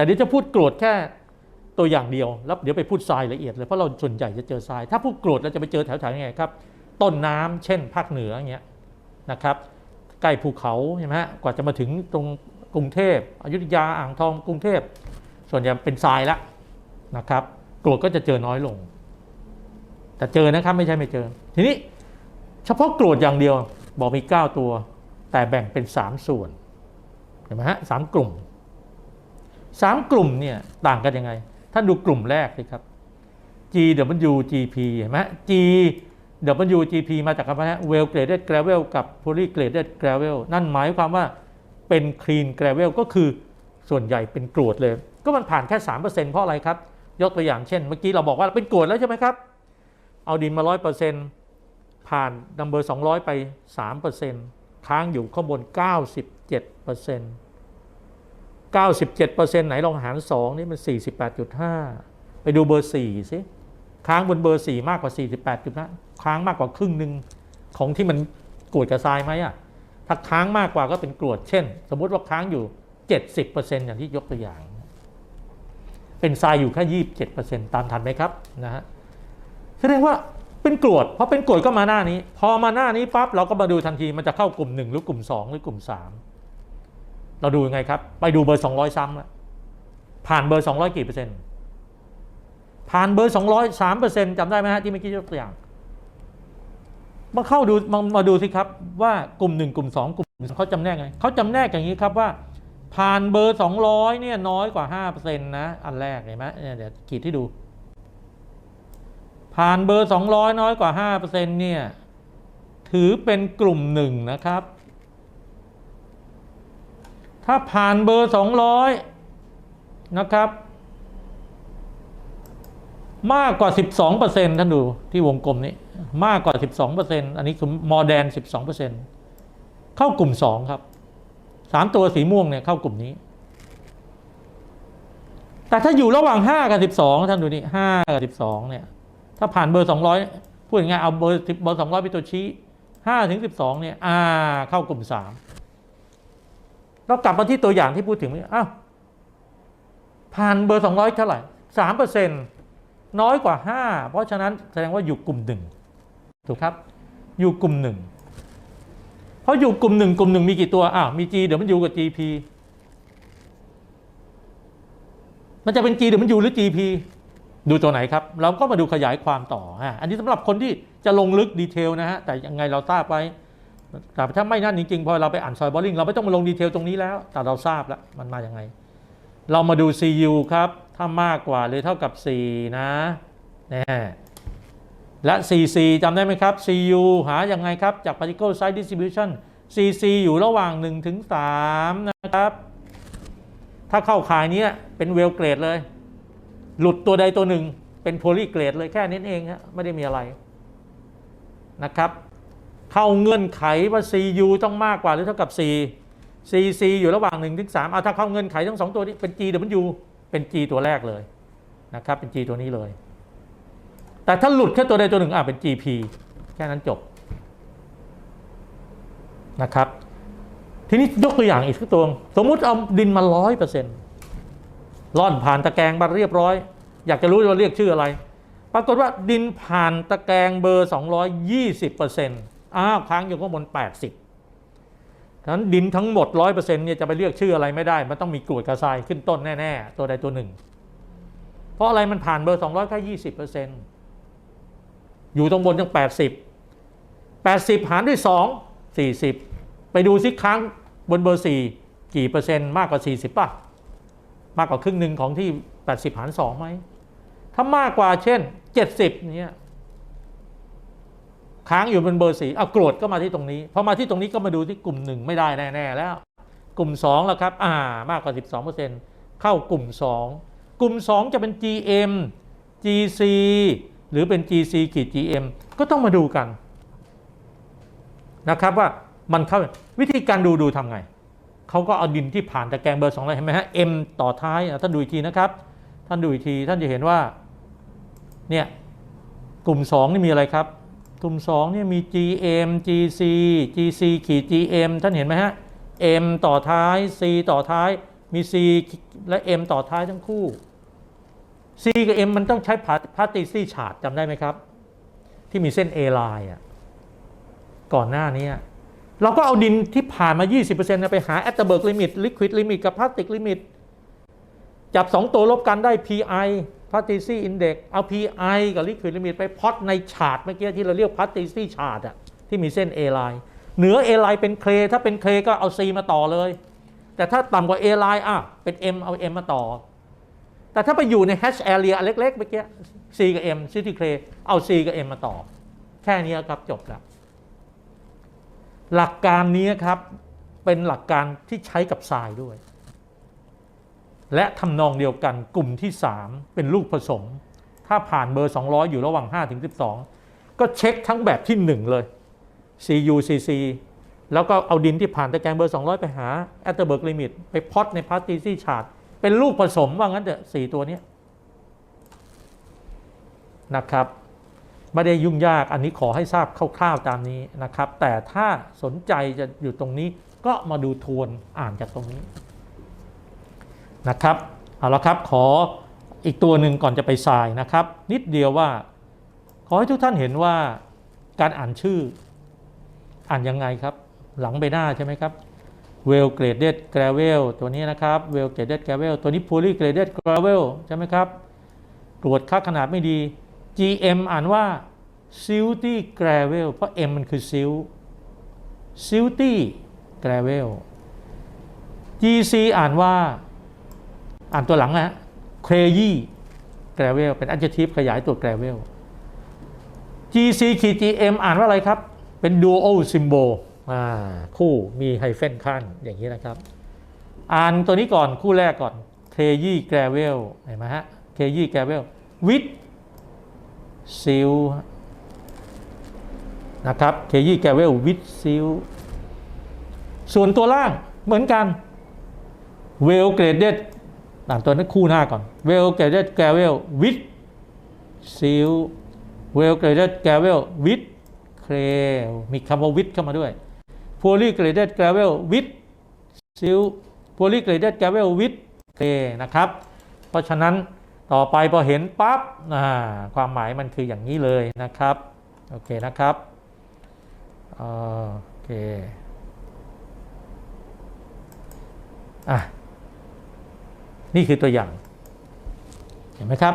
แต่เดี๋ยวจะพูดกรดแค่ตัวอย่างเดียว แล้วเดี๋ยวไปพูดทรายละเอียดเลย เพราะเราส่วนใหญ่จะเจอทราย ถ้าพูดกรดเราจะไปเจอแถวๆยังไงครับ ต้นน้ำเช่น ภาคเหนืออย่างเงี้ยนะครับ ใกล้ภูเขาใช่ไหมฮะ กว่าจะมาถึงตรงกรุงเทพอยุธยาอ่างทองกรุงเทพ ส่วนใหญ่เป็นทรายละนะครับกรดก็จะเจอน้อยลง แต่เจอนะครับไม่ใช่ไม่เจอ ทีนี้เฉพาะกรดอย่างเดียวบอกมี 9 ตัว แต่แบ่งเป็น 3 ส่วนเห็นไหมฮะสามกลุ่ม สามกลุ่มเนี่ยต่างกันยังไง ท่านดูกลุ่มแรกสิครับ G W G P เห็นไหม G W G P มาจากคำว่า well graded gravel กับ poorly graded gravel นั่นหมายความว่าเป็น clean gravel ก็คือส่วนใหญ่เป็นกรวดเลย ก็มันผ่านแค่ 3%เพราะอะไรครับ ยกตัวอย่างเช่น เมื่อกี้เราบอกว่าเป็นกรวดแล้วใช่ไหมครับ เอาดินมา 100%ผ่านนัมเบอร์200 ไป 3%ค้างอยู่ข้างบน 97% 97%ไหนลองหาร 2 นี่มัน 48.5 ไปดูเบอร์ 4 สิ ค้างบนเบอร์ 4 มากกว่า 48.5 ค้างมากกว่าครึ่งหนึ่งของที่มันกรวดกับทรายไหมอะ ถ้าค้างมากกว่าก็เป็นกรวดเช่น สมมติว่าค้างอยู่ 70%อย่างที่ยกตัวอย่าง เป็นทรายอยู่แค่27%ตามทันไหมครับนะฮะแสดงว่าเป็นกรวดพอเป็นกรวดก็มาหน้านี้ พอมาหน้านี้ปั๊บเราก็มาดูทันทีมันจะเข้ากลุ่ม 1 หรือกลุ่ม 2 หรือกลุ่ม 3 เราดูยังไงครับ ไปดูเบอร์ 200 ซ้ำแล้วผ่านเบอร์ 200 กี่เปอร์เซ็นต์ ผ่านเบอร์ 200 3เปอร์เซ็นต์จำได้ไหมฮะที่เมื่อกี้ยกตัวอย่าง มาเข้าดูมามาดูสิครับว่ากลุ่ม 1 กลุ่ม 2 กลุ่มเขาจำแนกไงเขาจำแนกอย่างนี้ครับว่า ผ่านเบอร์ 200เนี่ยน้อยกว่า5%นต์นะอันแรกเห็นไหมเนี่ยเดี๋ยวขีดให้ดู ผ่านเบอร์ 200 น้อยกว่า5%เนี่ยถือเป็นกลุ่มหนึ่งนะครับ ถ้าผ่านเบอร์ 200 นะครับ มากกว่า 12%ท่านดูที่วงกลมนี้ มากกว่า 12%อันนี้คือมอแดน 12%เข้ากลุ่ม 2 ครับ 3 ตัวสีม่วงเนี่ยเข้ากลุ่มนี้ แต่ถ้าอยู่ระหว่าง 5 กับ 12 ท่านดูนี่5กับ 12 เนี่ย ถ้าผ่านเบอร์ 200 พูดง่ายๆเอาเบอร์10เบอร์ 200 เป็นตัวชี้5ถึง 12 เนี่ยอ่าเข้ากลุ่ม 3 เรากลับมาที่ตัวอย่างที่พูดถึงอ้าวผ่านเบอร์ 200 เท่าไหร่3%น้อยกว่า 5 เพราะฉะนั้นแสดงว่าอยู่กลุ่มหนึ่งถูกครับ อยู่กลุ่มหนึ่งเพราะอยู่กลุ่มหนึ่งกลุ่มหนึ่งมีกี่ตัวอ้าวมี G เดี๋ยวมันอยู่กับ GP มันจะเป็น G เดี๋ยวมันอยู่หรือ GP ดูตัวไหนครับ เราก็มาดูขยายความต่อฮะอันนี้สำหรับคนที่จะลงลึกดีเทลนะฮะแต่ยังไงเราทราบไว้ แต่ถ้าไม่นั่นจริงๆ พอเราไปอ่านซอยบอลลิงเราไม่ต้องมาลงดีเทลตรงนี้แล้ว แต่เราทราบแล้วมันมาอย่างไง เรามาดู CU ครับ ถ้ามากกว่าหรือเท่ากับ 4 นะนี่และ CC จำได้ไหมครับ CU หาอยังไงครับ จาก particle size distribution CC อยู่ระหว่าง 1 ถึง 3 นะครับ ถ้าเข้าขายนี้เป็นเวลเกรดเลย หลุดตัวใดตัวหนึ่งเป็นโพลีเกรดเลยแค่นี้เองฮะไม่ได้มีอะไรนะครับ เข้าเงื่อนไขว่า CU ต้องมากกว่าหรือเท่ากับ4 CC อยู่ระหว่าง1ถึง3เอาถ้าเข้าเงื่อนไขทั้งสองตัวนี้เป็น G W เป็น G ตัวแรกเลยนะครับเป็น G ตัวนี้เลย แต่ถ้าหลุดแค่ตัวใดตัวหนึ่งอะเป็น GP แค่นั้นจบนะครับ ทีนี้ยกตัวอย่างอีกสักตัวสมมุติเอาดินมาร้อยเปอร์เซ็นต์ร่อนผ่านตะแกรงมาเรียบร้อย อยากจะรู้ว่าเรียกชื่ออะไร ปรากฏว่าดินผ่านตะแกรงเบอร์ 220เปอร์เซ็นต์ อ้าวค้างอยู่ข้างบน 80ฉะนั้นดินทั้งหมด 100%เนี่ยจะไปเรียกชื่ออะไรไม่ได้ มันต้องมีกรวดกระทรายขึ้นต้นแน่ ๆ ตัวใดตัวหนึ่ง เพราะอะไรมันผ่านเบอร์ 200แค่20เปอร์เซ็นต์อยู่ตรงบนยัง 80 80 หารด้วย 2 40 ไปดูซิค้างบนเบอร์ 4 กี่เปอร์เซ็นต์มากกว่า 40 ป่ะ มากกว่าครึ่งหนึ่งของที่ 80 หาร2ไหมถ้ามากกว่าเช่น 70 เนี่ย ค้างอยู่บนเบอร์สี่เอาโกรวดก็มาที่ตรงนี้พอมาที่ตรงนี้ก็มาดูที่กลุ่มหนึ่งไม่ได้แน่ๆแล้ว กลุ่ม2แล้วครับอ่ามากกว่า 12%เข้ากลุ่ม 2 กลุ่ม 2 จะเป็น GM GC หรือเป็น GC ขีด GM ก็ต้องมาดูกันนะครับว่ามันเข้าวิธีการดูดูทำไงเขาก็เอาดินที่ผ่านตะแกรงเบอร์2เลยเห็นไหมฮะ M ต่อท้ายท่านดูอีกทีนะครับ ท่านดูอีกทีท่านจะเห็นว่าเนี่ยกลุ่ม 2 นี่มีอะไรครับ กลุ่ม2เนี่ยมี GM GC GC ขีด GM ท่านเห็นไหมฮะ M ต่อท้าย C ต่อท้าย มี C และ M ต่อท้ายทั้งคู่ C กับ M มันต้องใช้พาร์ติซี่ชาร์ดจำได้ไหมครับ ที่มีเส้น A ไลน์อะก่อนหน้านี้ เราก็เอาดินที่ผ่านมา 20%นไปหาแอตเทอร์เบิร์กลิมิตลิควิดลิมิตกับพลาสติกลิมิตจับ 2 ตัวลบกันได้ PI พาร์ติซีอินเด็กเอา PI กับลิควิดลิมิตไปพอตในชาร์ตเมื่อกี้ที่เราเรียกพาร์ติซีชาร์ตอะที่มีเส้น A ไลน์เหนือ A ไลน์เป็นเคถ้าเป็นเคก็เอา C มาต่อเลย แต่ถ้าต่ำกว่า A ไลน์อะเป็น M เอา M มาต่อ แต่ถ้าไปอยู่ใน hash area เล็กๆเมื่อกี้ C กับ M city clay เอา C กับ M มาต่อ แค่นี้ครับจบแล้ว หลักการนี้ครับเป็นหลักการที่ใช้กับทรายด้วย และทำนองเดียวกันกลุ่มที่ 3 เป็นลูกผสม ถ้าผ่านเบอร์ 200 อยู่ระหว่าง 5 ถึง 12 ก็เช็คทั้งแบบที่ 1 เลย CU CC แล้วก็เอาดินที่ผ่านตะแกรงเบอร์ 200 ไปหา a t t e r b e r g limit ไปพอตในพาร์ติซี่ชาร์ตเป็นลูกผสมว่างั้นเถอะสี่ตัวนี้นะครับไม่ได้ยุ่งยากอันนี้ขอให้ทราบคร่าวๆตามนี้นะครับ แต่ถ้าสนใจจะอยู่ตรงนี้ก็มาดูทวนอ่านจากตรงนี้ นะครับเอาละครับขออีกตัวหนึ่งก่อนจะไปทรายนะครับ นิดเดียวว่า ขอให้ทุกท่านเห็นว่าการอ่านชื่อ อ่านยังไงครับ หลังใบหน้าใช่ไหมครับ well graded gravel ตัวนี้นะครับ well graded gravel ตัวนี้ poorly graded gravel ใช่ไหมครับตรวจค่าขนาดไม่ดี GM อ่านว่า silty gravel เพราะ M มันคือ silt silty gravel GC อ่านว่า อ่านตัวหลังนะฮะ clayy gravel เป็น adjective ขยายตัว gravel GC ขีด GM อ่านว่าอะไรครับ เป็น dual symbol อ่าคู่มีไฮเฟนขั้นอย่างนี้นะครับ อ่านตัวนี้ก่อนคู่แรกก่อน clayy gravel เห็นไหมฮะ clayy gravel with seal นะครับ clayy gravel with seal ส่วนตัวล่างเหมือนกัน well graded ต่างตัวนั้นคู่หน้าก่อนเวลเกรเดตแกเวลวิดซิลเวลเกรเดตแกเวลวิดเครมีคำว่าวิดเข้ามาด้วยโพลีเกรเดตแกเวลวิดซิลโพลีเกรเดตแกเวลวิดเครนะครับ เพราะฉะนั้นต่อไปพอเห็นปั๊บความหมายมันคืออย่างนี้เลยนะครับ โอเคนะครับโอเคอะ นี่คือตัวอย่าง เห็นไหมครับ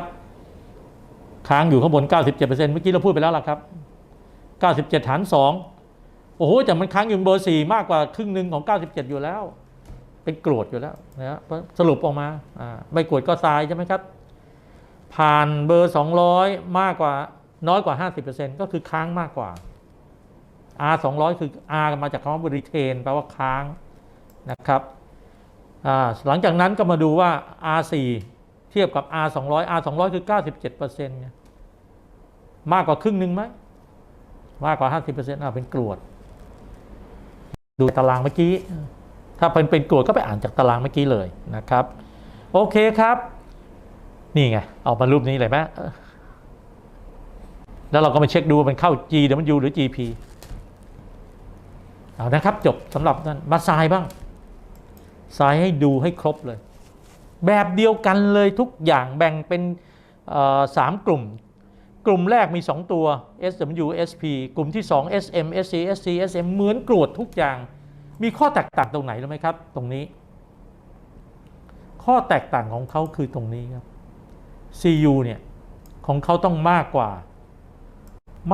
ค้างอยู่ข้างบน 97%เมื่อกี้เราพูดไปแล้วล่ะครับ 97 หาร 2 โอ้โหแต่มันค้างอยู่เบอร์ 4 มากกว่าครึ่งหนึ่งของ 97 อยู่แล้ว เป็นกรวดอยู่แล้วนะฮะสรุปออกมาอ่าไม่กรวดก็ทรายใช่ไหมครับ ผ่านเบอร์ 200 มากกว่าน้อยกว่า 50%ก็คือค้างมากกว่า R 200 คือ R มาจากคำว่า retain แปลว่าค้างนะครับ หลังจากนั้นก็มาดูว่า R 4 เทียบกับ R 200 R 200 คือ 97%ไงมากกว่าครึ่งหนึ่งไหมมากกว่า 50%อ่าเป็นกรวด ดูตารางเมื่อกี้ ถ้าเป็นเป็นกรวดก็ไปอ่านจากตารางเมื่อกี้เลยนะครับ โอเคครับ นี่ไง เอามารูปนี้เลยไหมแล้วเราก็มาเช็คดูว่ามันเข้า G W หรือ GP เอานะครับ จบสำหรับนั้นมาทรายบ้าง ทรายให้ดูให้ครบเลย แบบเดียวกันเลยทุกอย่างแบ่งเป็นสามกลุ่ม กลุ่มแรกมี 2 ตัว SW SP กลุ่มที่ 2 SM SC SC SM เหมือนกรวดทุกอย่าง มีข้อแตกต่างตรงไหนรู้ไหมครับ ตรงนี้ ข้อแตกต่างของเขาคือตรงนี้ครับ CU เนี่ยของเขาต้องมากกว่า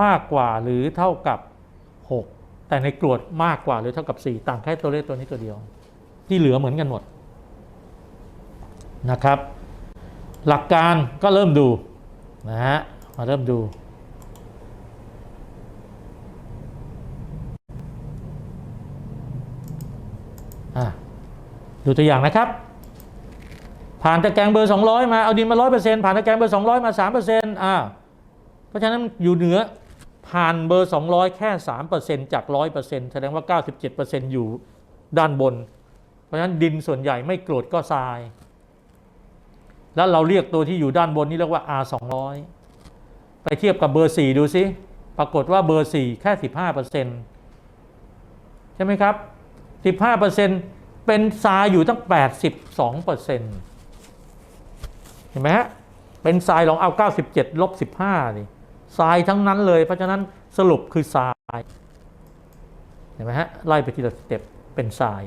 มากกว่าหรือเท่ากับ 6 แต่ในกรวดมากกว่าหรือเท่ากับ 4 ต่างแค่ตัวเลขตัวนี้ตัวเดียว ที่เหลือเหมือนกันหมดนะครับ หลักการก็เริ่มดูนะฮะมาเริ่มดู ดูตัวอย่างนะครับ ผ่านตะแกรงเบอร์ 200 มา เอาดินมา 100%ผ่านตะแกรงเบอร์ 200 มา 3%อ่าเพราะฉะนั้นอยู่เหนือผ่านเบอร์ 200 แค่ 3%จาก 100%แสดงว่า 97%อยู่ด้านบน ราะฉะนั้นดินส่วนใหญ่ไม่กรดก็ทราย แล้วเราเรียกตัวที่อยู่ด้านบนนี่เรียกว่า R 200ไปเทียบกับเบอร์ 4 ดูซิปรากฏว่าเบอร์ 4 แค่ 15%ใช่ไหมครับ 15%เป็นทรายอยู่ตั้ง 82เปอร์เซ็นต์เห็นไหมฮะเป็นทรายลองเอา 97ลบ15นี่ทรายทั้งนั้นเลย เพราะฉะนั้นสรุปคือทราย เห็นไหมฮะไล่ไปทีละสเต็ปเป็นทราย